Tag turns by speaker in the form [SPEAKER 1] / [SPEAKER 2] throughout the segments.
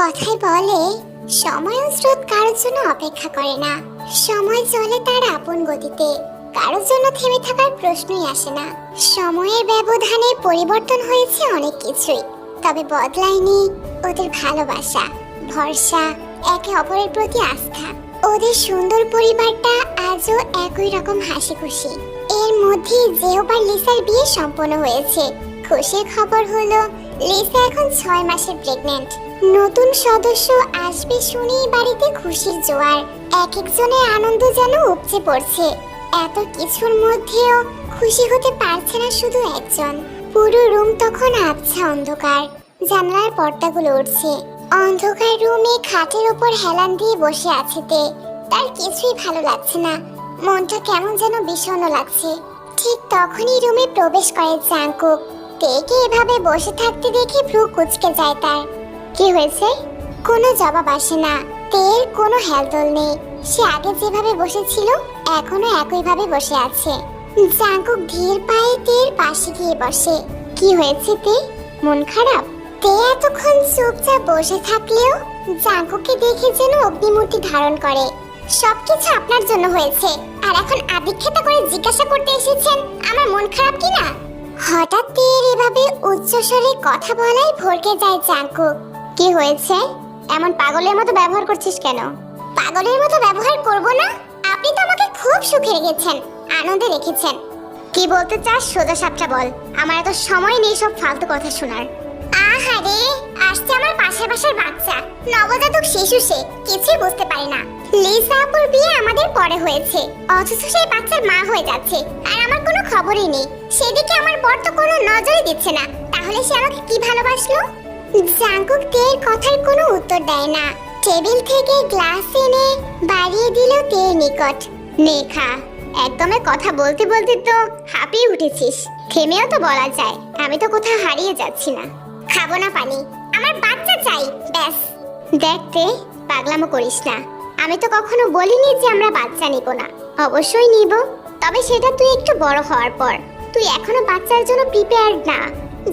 [SPEAKER 1] কথায় বলে, সময় স্রোত কারোর জন্য অপেক্ষা করে না। সময় চলে তার আপন গতিতে, কারোর জন্য থেমে থাকার প্রশ্নই আসে না। সময়ের ব্যবধানে পরিবর্তন হয়েছে অনেক কিছুই, তবে বদলায়নি ওদের ভালোবাসা, ভরসা, একে অপরের প্রতি আস্থা। ওদের সুন্দর পরিবারটা আজও একই রকম হাসি খুশি এর মধ্যে জেওবার লিসার বিয়ে সম্পন্ন হয়েছে, খুশির খবর হলো লিসা এখন ছয় মাসের প্রেগনেন্ট নতুন সদস্য আসবে শুনেই বাড়িতে খুশির জোয়ার। এক একজনের আনন্দ যেন উপচে পড়ছে। এত কিছুর মধ্যেও খুশি হতে পারছে না শুধু একজন। পুরো রুম তখন আবছা অন্ধকার। জানলার পর্দাগুলো উঠছে অন্ধকার রুমে খাটের ওপর হেলান দিয়ে বসে আছে তে। তার কিছুই ভালো লাগছে না। মনটা কেমন যেন বিষণ্ণ লাগছে। ঠিক তখনই রুমে প্রবেশ করে জাঙ্কুক তেকে এভাবে বসে থাকতে দেখে ভ্রু কুচকে যায় তার? কি হয়েছে? কোনো জবাব আসে না। তের কোনো হেলদোল নেই। সে আগে যেভাবে বসেছিল, এখনও একইভাবে বসে আছে। জাঙ্কুক ধীর পায়ে তের পাশে গিয়ে বসে। কি হয়েছে তে? মন খারাপ? তে এতক্ষণ চুপচাপ বসে থাকলেও জাঙ্কুকে দেখে যেন অগ্নিমূর্তি ধারণ করে। সবকিছু আপনার জন্য হয়েছে। আর এখন আদিক্ষেতা করে জিজ্ঞাসা করতে এসেছেন, আমার মন খারাপ কি না হঠাৎ তের এভাবে উচ্চস্বরে কথা বলাই ভরকে যায় চাঙ্কু কি হয়েছে? এমন পাগলের মতো ব্যবহার করছিস কেন? পাগলের মতো ব্যবহার করব না? আপনি তো আমাকে খুব সুখে রেখেছেন, আনন্দে রেখেছেন। কি বলতে চাস, সোজা সাপটা বল। আমার এত সময় নেই সব ফালতু কথা শোনার। আহারে! পাশের পাশের বাচ্চা। নবজাতক শিশু সে, কিছুই বুঝতে পারে না। লিসা আপুর বিয়ে আমাদের পরে হয়েছে। অথচ সেই বাচ্চার মা হয়ে যাচ্ছে। আর আমার কোনো খবরই নেই। সেদিকে আমার বর তো কোনো নজরই দিচ্ছে না। তাহলে সে আমাকে কি ভালোবাসলো? জাঙ্কুক তের কথার কোনো উত্তর দেয় না। টেবিল থেকে গ্লাস এনে বাড়িয়ে দিল তের নিকট। নেখা একদমে কথা বলতে বলতে তো হাঁপিয়ে উঠেছিস। থেমেও তো বলা যায়। আমি তো কোথাও হারিয়ে যাচ্ছি না। খাব না পানি। আমার বাচ্চা চাই, ব্যাস। দেখতে পাগলামো করিস না। আমি তো কখনো বলিনি যে আমরা বাচ্চা নিব না। অবশ্যই নিব, তবে সেটা তুই একটু বড় হওয়ার পর। তুই এখনও বাচ্চার জন্য প্রিপেয়ার্ড না।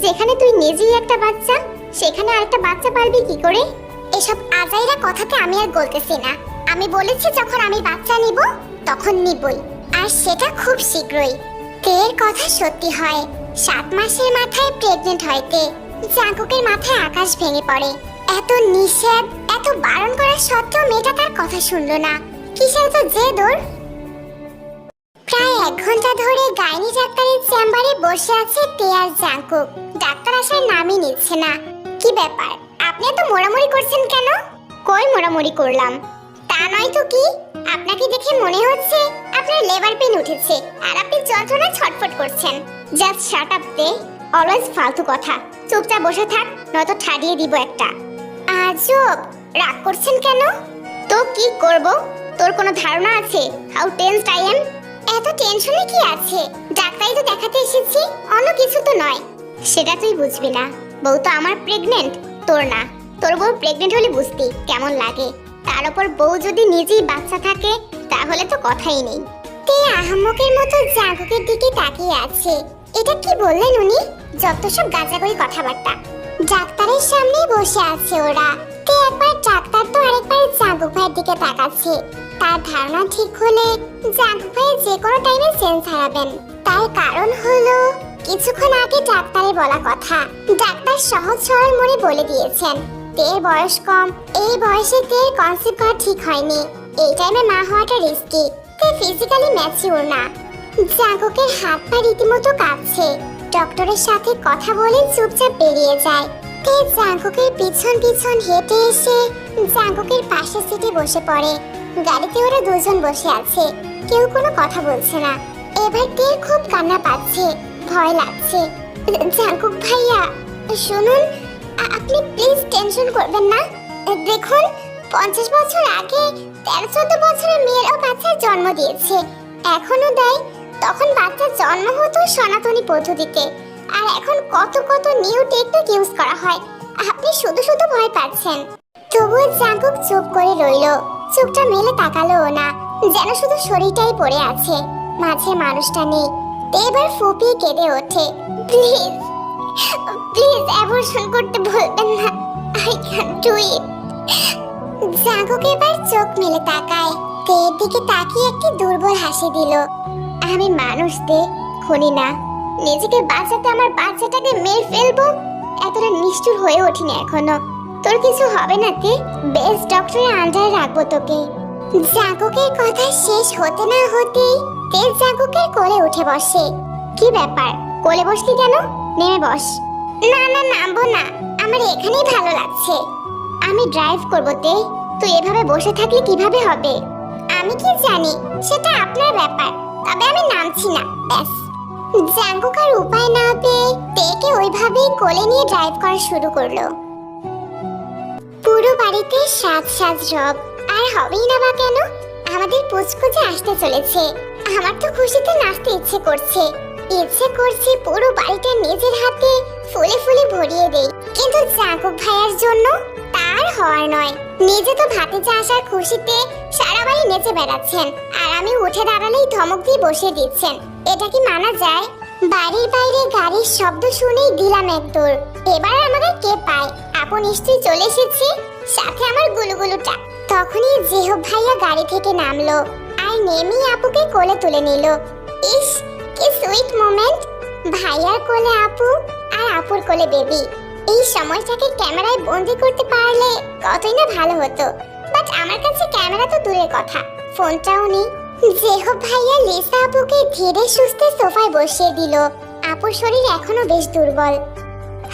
[SPEAKER 1] যেখানে তুই নিজেই একটা বাচ্চা, সেখানে আরেকটা বাচ্চা পারবি কি করে? এসব আজাইরা কথাতে আমি আর বলতেছি না। আমি বলেছি যখন আমি বাচ্চা নিব, তখন নিবই। আর সেটা খুব শীঘ্রই। তের কথা সত্যি হয়, সাত মাসের মাথায় প্রেগনেন্ট হয় তে। জাঙ্কুকের মাথায় আকাশ ভেঙে পড়ে। এত নিষেধ এত বারণ করা সত্ত্বেও মেয়েটা তার কথা শুনলো না। কিসের তো যে দৌড় প্রায় এক ঘণ্টা ধরে গাইনি ডাক্তারের চেম্বারে বসে আছে জাঙ্কুক। ডাক্তার নামই নিচ্ছে না। কি ব্যাপার? আপনি এত মোড়ামুড়ি করছেন কেন? কই মোড়ামুড়ি করলাম? তা নয় তো কি? আপনাকে দেখে মনে হচ্ছে আপনার লেবার পেন উঠেছে, আর আপনি যন্ত্রণা ছটফট করছেন। জাস্ট শাট আপ দে, অলওয়েজ ফালতু কথা। চুপচাপ বসে থাক, নয়তো ঠাড়িয়ে দিব একটা। আজব! রাগ করছেন কেন? তো কি করব? তোর কোনো ধারণা আছে? হাউ টেন্সড আই এম এত টেনশনে কি আছে? ডাক্তারই তো দেখাতে এসেছি, অন্য কিছু তো নয়। সেটা তুই বুঝবি না। বউ তো আমার প্রেগনেন্ট তোর না। তোর বউ প্রেগনেন্ট হলে বুঝতি কেমন লাগে। তার উপর বউ যদি নিজেই বাচ্চা থাকে, তাহলে তো কথাই নেই। তে আহম্মকের মতো জাগকের দিকে তাকিয়ে আছে। এটা কি বললেন উনি? যত সব গাঁজাগড়ি কথাবার্তা। ডাক্তারের সামনে বসে আছে ওরা। তে একবার ডাক্তার তো আরেকবার জাগক ভাইয়ের দিকে তাকাচ্ছে। তার ধারণা ঠিক হলে জাগক ভাই যে কোনো টাইমে সেন্স হারাবেন। তার কারণ হলো, কিছুক্ষণ আগে ডাক্তারের বলা কথা। ডাক্তার সহজ সরল মনে বলে দিয়েছেন তের বয়স কম, এই বয়সে তের কনসেপ্ট করা ঠিক হয়নি। এই টাইমে মা হওয়াটা রিস্কি তে ফিজিক্যালি ম্যাচিউর না। জাগকের হাত পা রীতিমতো কাঁপছে। ডক্টরের সাথে কথা বলে চুপচাপ বেরিয়ে যায়। তে জাগকের পিছন পিছন হেঁটে এসে জাগকের পাশের সিটে বসে পড়ে। গাড়িতে ওরা দুজন বসে আছে। কেউ কোনো কথা বলছে না। এবার তের খুব কান্না পাচ্ছে। ভয় লাগছে। জাঙ্কুক ভাইয়া, শুনুন, আপনি প্লিজ টেনশন করবেন না। দেখুন, পঞ্চাশ বছর আগে তেরো চোদ্দ বছরের মেয়েরাও বাচ্চার জন্ম দিয়েছে। এখনও দেয় তখন বাচ্চার জন্ম হতো সনাতনী পদ্ধতিতে। আর এখন কত কত নিউ টেকনিক ইউজ করা হয়। আপনি শুধু শুধু ভয় পাচ্ছেন। তবুও জাঙ্কুক চুপ করে রইল। চোখটা মেলে তাকালোও না। যেন শুধু শরীরটাই পড়ে আছে। মাঝে মানুষটা নেই। এবার ফুপিয়ে কেঁদে ওঠে। প্লিজ প্লিজ অ্যাবর্শন করতে বলবেন না। আই ক্যান ডু ইট জাগক এবার চোখ মেলে তাকায়। তের দিকে তাকিয়ে একটি দুর্বল হাসি দিল। আমি মানুষ খুনি না। নিজেকে বাঁচাতে আমার বাচ্চাটাকে মেরে ফেলব? এতটা নিষ্ঠুর হয়ে ওঠিনি এখনও। তোর কিছু হবে না তে? বেস্ট ডক্টরের আন্ডারে রাখব তোকে। জাগকের কথা শেষ হতে না হতেই তেজ জাগকের কোলে উঠে বসে। কি ব্যাপার? কোলে বসলি কেন? নেমে বস। না না, নামবো না। আমার এখানেই ভালো লাগছে। আমি ড্রাইভ করব তে। তুই এভাবে বসে থাকলে কীভাবে হবে? আমি কি জানি? সেটা আপনার ব্যাপার। নামছি না, ব্যাস। জাঙ্গুক আর উপায় না পেয়ে তেকে ওইভাবেই কোলে নিয়ে ড্রাইভ করা শুরু করল। পুরো বাড়িতে সাজ সাজ রব, আর হবেই না বা কেন? আমাদের পুচকুচে আসতে চলেছে, আমার তো খুশিতে নাচতে ইচ্ছে করছে। ইচ্ছে করছে পুরো বাড়িটা নিজের হাতে ফুলে ফুলে ভরিয়ে দেই। কিন্তু জাগব ভাইয়ার জন্য তার হওয়ার নয়। নিজে তো ভাতিজা আসার খুশিতে সারা বাড়ি নেচে বেড়াচ্ছেন। আর আমি উঠে দাঁড়ালেই ধমক দিয়ে বসিয়ে দিচ্ছেন। এটা কি মানা যায়? বাড়ির বাইরে গাড়ির শব্দ শুনেই দিলাম এক দৌড় এবার আমাকে কে পায়? আপু নিশ্চয়ই চলে এসেছি? সাথে আমার গুলুগুলুটা। তখনই জেহব ভাইয়া গাড়ি থেকে নামলো। আর নেমেই আপুকে কোলে তুলে নিল। ইস, কি সুইট মোমেন্ট ভাইয়ার কোলে আপু আর আপুর কোলে বেবি এই সময়টাকে ক্যামেরায় বন্দি করতে পারলে কতই না ভালো হতো। বাট আমার কাছে ক্যামেরা তো দূরের কথা, ফোনটাও নেই। জেহব ভাইয়া লিসা আপুকে ধীরে সুস্থে সোফায় বসিয়ে দিল। আপুর শরীর এখনও বেশ দুর্বল।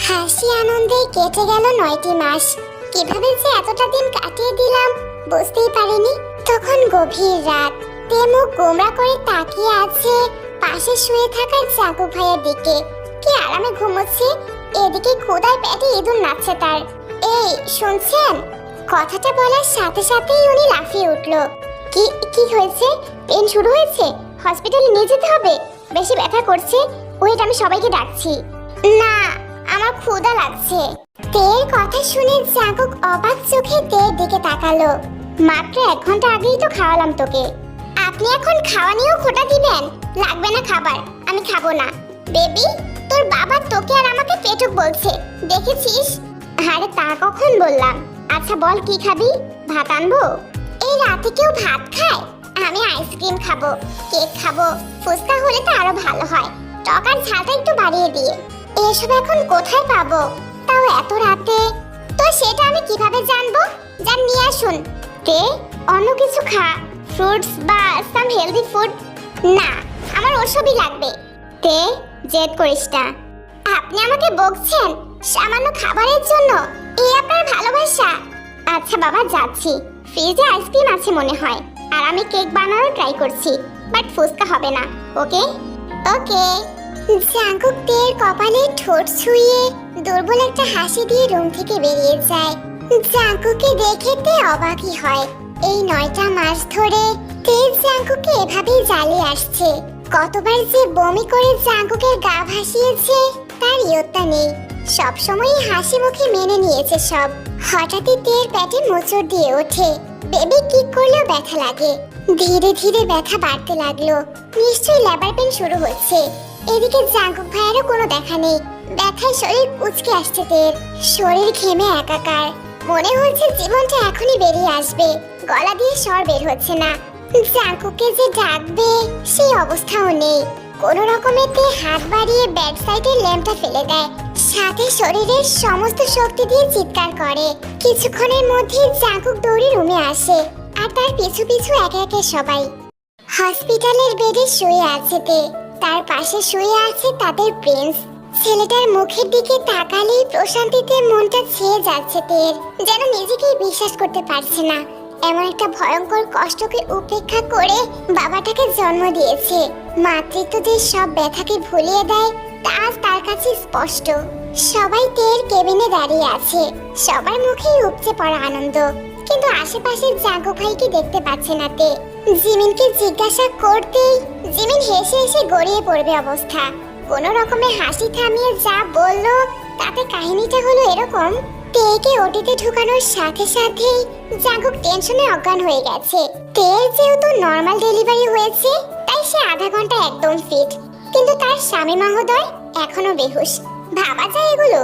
[SPEAKER 1] হাসি আনন্দে কেটে গেল নয়টি মাস। কীভাবে যে এতটা দিন কাটিয়ে দিলাম, বুঝতেই পারিনি। তখন গভীর রাত। তে মুখ গোমরা করে তাকিয়ে আছে পাশে শুয়ে থাকা জাগু ভাইয়ের দিকে। কি আরামে ঘুমোচ্ছে এদিকে খোদায় পেটে ইঁদুর নাচছে তার। এই, শুনছেন? কথাটা বলার সাথে সাথেই উনি লাফিয়ে উঠল। কি কি হয়েছে? পেন শুরু হয়েছে? হসপিটালে নিয়ে যেতে হবে। বেশি ব্যথা করছে। ওয়েট, আমি সবাইকে ডাকছি। না, আমার ক্ষুধা লাগছে। তের কথা শুনে জাগক অবাক চোখে তের দিকে তাকালো। মাত্র এক ঘণ্টা আগেই তো খাওয়ালাম তোকে। আপনি এখন খাওয়া নিয়েও খোটা দিবেন? লাগবে না খাবার। আমি খাব না। বেবি? তোর বাবা তোকে আর আমাকে পেটুক বলছে। দেখেছিস? আরে তা কখন বললাম? আচ্ছা বল কি খাবি? ভাত আনব? এই রাতে কেউ ভাত খায়? আমি আইসক্রিম খাব, কেক খাব, ফুচকা হলে তো আরও ভালো হয়। টক আর ঝালটা একটু বাড়িয়ে দিয়ে। এসব এখন কোথায় পাবো? তাও এত রাতে? তো সেটা আমি কীভাবে জানব? যান নিয়ে আসুন। তে অন্য কিছু খা। ফ্রুটস বা সাম হেলদি ফুড? না, আমার ওসবই লাগবে। তে জেদ করিস না। আপনি আমাকে বকছেন সামান্য খাবারের জন্য এই আপনার ভালোবাসা। আচ্ছা বাবা, যাচ্ছি। ফ্রিজে আইসক্রিম আছে মনে হয়, আর আমি কেক বানানোর ট্রাই করছি বাট ফুচকা হবে না, ওকে? ওকে। জাঙ্কুক তের কপালে ঠোঁট ছুঁয়ে দুর্বল একটা হাসি দিয়ে রুম থেকে বেরিয়ে যায়। জাঙ্কুকে দেখে তে অবাকই হয়। এই নয়টা মাস ধরে তেজ জাঙ্কুকে এভাবেই জ্বালিয়ে আসছে। কতবার যে বমি করে জাঙ্কুকের গা ভাসিয়েছে, তার ইয়ত্তা নেই। সবসময়ই হাসি মুখে মেনে নিয়েছে সব। হঠাৎই তের পেটে মোচড় দিয়ে ওঠে। বেবি কিক করলেও ব্যথা লাগে। ধীরে ধীরে ব্যথা বাড়তে লাগল। নিশ্চয়ই লেবার পেন শুরু হচ্ছে। এদিকে জাঙ্কুক ভাইয়েরও কোনো দেখা নেই। ব্যথায় শরীর কুচকে আসছে তের। শরীর ঘেমে একাকার। মনে হচ্ছে জীবনটা এখনই বেরিয়ে আসবে। গলা দিয়ে স্বর বের হচ্ছে না। জাঙ্কুকে যে ডাকবে, সেই অবস্থাও নেই। কোনো রকমেতে হাত বাড়িয়ে ব্যাক সাইডের ল্যাম্পটা ফেলে দেয়। সাথে শরীরের সমস্ত শক্তি দিয়ে চিৎকার করে। কিছুক্ষণের মধ্যে জাঙ্কুক দৌড়ে রুমে আসে, আর তার পিছু পিছু একে একে সবাই। হসপিটালের বেডে শুয়ে আছে তে। তার পাশে শুয়ে আছে তাদের প্রিন্স। ছেলেটার মুখের দিকে তাকালেই প্রশান্তিতে মনটা ছেয়ে যাচ্ছে তের, যেন নিজেকেই বিশ্বাস করতে পারছে না। এমন একটা ভয়ঙ্কর কষ্টকে উপেক্ষা করে বাবাটাকে জন্ম দিয়েছে। মাতৃত্বদের সব ব্যথাকে ভুলিয়ে দেয়, তা তার কাছে স্পষ্ট। সবাই তের কেবিনে দাঁড়িয়ে আছে। সবার মুখেই উপচে পড়া আনন্দ। কিন্তু আশেপাশের জাগো ভাইকে দেখতে পাচ্ছে না তে। জিমিনকে জিজ্ঞাসা করতেই জিমিন হেসে হেসে গড়িয়ে পড়বে অবস্থা। কোন রকমে হাসি থামিয়ে যা বলল, তাতে কাহিনীটা হলো এরকম তেকে ওটিতে ঢুকানোর সাথে সাথেই জাগুক টেনশনে অজ্ঞান হয়ে গেছে। তের যেহেতু নর্মাল ডেলিভারি হয়েছে, তাই সে আধা ঘণ্টা একদম ফিট কিন্তু তার স্বামী মহোদয় এখনও বেহুশ। ভাবা যায় এগুলো?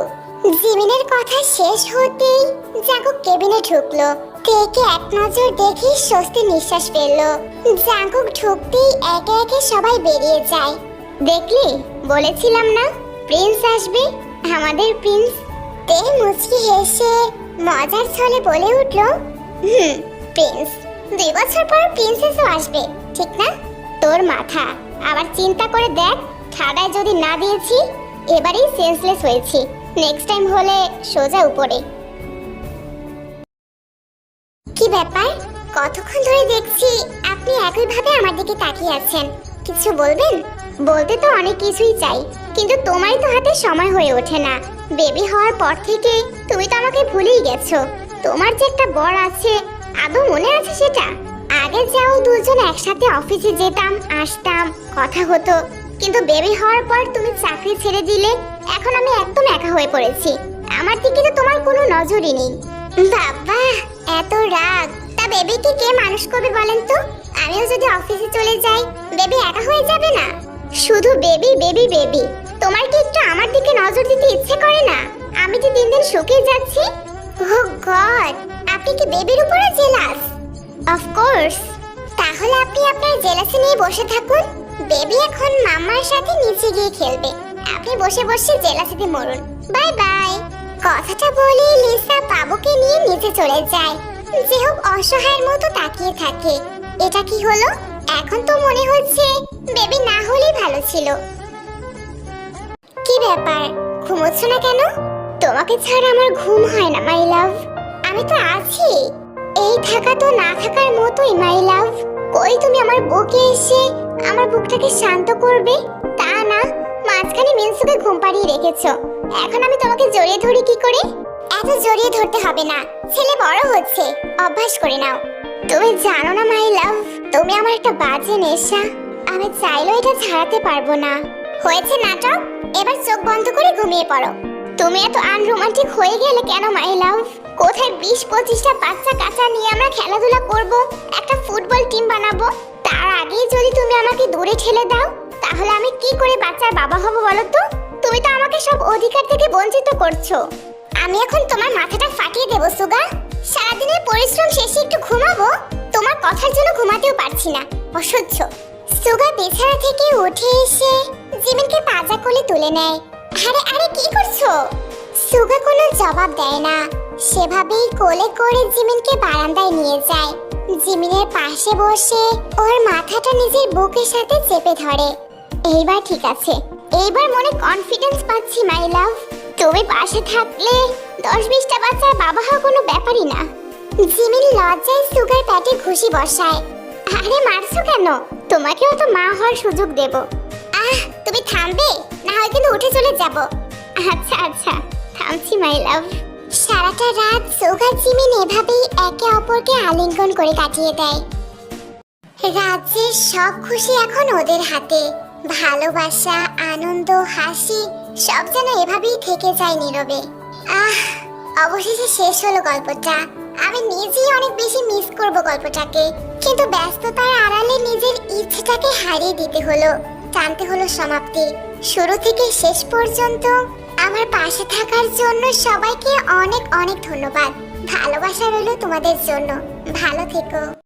[SPEAKER 1] জিমিনের কথা শেষ হতেই জাঙ্কুক কেবিনে ঢুকলো। তেকে এক নজর দেখে স্বস্তি নিঃশ্বাস ফেলল। জাঙ্কুক ঢুকতেই একে একে সবাই বেরিয়ে যায়। দেখলি? বলেছিলাম না, প্রিন্স আসবে? আমাদের প্রিন্স তে মুচকি হেসে মজার ছলে বলে উঠল, হুম, প্রিন্স, দুই বছর পর প্রিন্সেসও আসবে, ঠিক না? তোর মাথা, আবার চিন্তা করে দেখ, ঠাডায় যদি না দিয়েছি, এবারেই সেন্সলেস হয়েছি নেক্সট টাইম হলে সোজা উপরে। কি ব্যাপার? কতক্ষণ ধরে দেখছি আপনি একইভাবে আমার দিকে তাকিয়ে আছেন। কিছু বলবেন? বলতে তো অনেক কিছুই চাই, কিন্তু তোমারই তো হাতে সময় হয়ে ওঠে না। বেবি হওয়ার পর থেকে তুমি তো আমাকে ভুলেই গেছো। তোমার যে একটা বর আছে, আদৌ মনে আছে সেটা? আগে যাও, দুজন একসাথে অফিসে যেতাম, আসতাম, কথা হতো। কিন্তু বেবি হওয়ার পর তুমি চাকরি ছেড়ে দিলে, এখন আমি একদম একা হয়ে পড়েছি। আমার দিকে তো তোমার কোনো নজরই নেই। বাবা, এত রাগ। তা বেবিকে কে মানুষ করবে বলেন তো? আমিও যদি অফিসে চলে যাই, বেবি একা হয়ে যাবে না? শুধু বেবি বেবি বেবি। তোমার কি একটু আমার দিকে নজর দিতে ইচ্ছে করে না? আমি যে দিন দিন শুকিয়ে যাচ্ছি? ও গড, আপনি কি বেবির উপরে জেলাস? অফ কোর্স তাহলে আপনি আপনার জেলাসি নিয়ে বসে থাকুন। বেবি এখন মাম্মার সাথে নিচে গিয়ে খেলবে। আপনি বসে বসে জেলাসিতে মরুন। Bye bye. কথাটা বলে লিসা বাবুকে নিয়ে নিচে চলে যায়। হোক অসহায়ের মতো তাকিয়ে থাকে। এটা কি হলো? এখন তো মনে হচ্ছে বেবি না হলেই ভালো ছিল। ব্যাপার? ঘুমোচ্ছ না কেন? তোমাকে ছাড়া আমার ঘুম হয় না মাই লাভ আমি তো আছি। এই থাকা তো না থাকার মতোই মাই লাভ কই তুমি আমার বুকে এসে আমার বুকটাকে শান্ত করবে? তা না, মাঝখানে মিনসুকে ঘুম পাড়িয়ে রেখেছো। এখন আমি তোমাকে জড়িয়ে ধরি কি করে? এত জড়িয়ে ধরতে হবে না। ছেলে বড় হচ্ছে, অভ্যাস করে নাও। তুমি জানো না মাই লাভ তুমি আমার একটা বাজে নেশা। আমি চাইলেও এটা ছাড়াতে পারব না। হয়েছে নাটক? এবার চোখ বন্ধ করে ঘুমিয়ে পড়ো। তুমি এত আনরোমান্টিক হয়ে গেলে কেন মাই লাভ কোথায় বিশ পঁচিশটা বাচ্চা কাচ্চা নিয়ে আমরা খেলাধুলা করব? একটা ফুটবল টিম বানাবো? তার আগেই যদি তুমি আমাকে দূরে ঠেলে দাও, তাহলে আমি কি করে বাচ্চার বাবা হব বলো তো? তুমি তো আমাকে সব অধিকার থেকে বঞ্চিত করছ। আমি এখন তোমার মাথাটা ফাটিয়ে দেবো সুগা সারাদিনের পরিশ্রম শেষে একটু ঘুমাবো? তোমার কথার জন্য ঘুমাতেও পারছি না। অসহ্য। সুগা বিছানা থেকে উঠে এসে জিমিনকে পাজা কোলে তুলে নেয়। আরে আরে, কি করছ? সুগা কোনো জবাব দেয় না। সেভাবেই কোলে করে জিমিনকে বারান্দায় নিয়ে যায়। জিমিনের পাশে বসে ওর মাথাটা নিজের বুকের সাথে চেপে ধরে। এইবার ঠিক আছে। এইবার মনে কনফিডেন্স পাচ্ছি মাই লাভ তুমি পাশে থাকলে দশ বিশটা বাচ্চার বাবা হওয়া কোনো ব্যাপারই না। জিমিন লজ্জায় সুগার প্যাটে ঘুষি বসায়। আরে, মারছো কেন? তোমাকেও তো মা হওয়ার সুযোগ দেব। আহ, তুমি থামবে? না হয় কিন্তু উঠে চলে যাব। আচ্ছা আচ্ছা থামছি মাই লাভ সারাটা রাত সুগার জিমিন এভাবেই একে অপরকে আলিঙ্গন করে কাটিয়ে দেয়। রাজ্যের সব খুশি এখন ওদের হাতে। ভালোবাসা, আনন্দ, হাসি, সব যেন এভাবেই থেকে যায় নীরবে। আহ, অবশেষে শেষ হলো গল্পটা। আমি নিজেই অনেক বেশি মিস করব গল্পটাকে। কিন্তু ব্যস্ততার আড়ালে নিজের ইচ্ছেটাকে হারিয়ে দিতে হলো। টানতে হলো সমাপ্তি। শুরু থেকে শেষ পর্যন্ত আমার পাশে থাকার জন্য সবাইকে অনেক অনেক ধন্যবাদ। ভালোবাসা রইল তোমাদের জন্য। ভালো থেকো।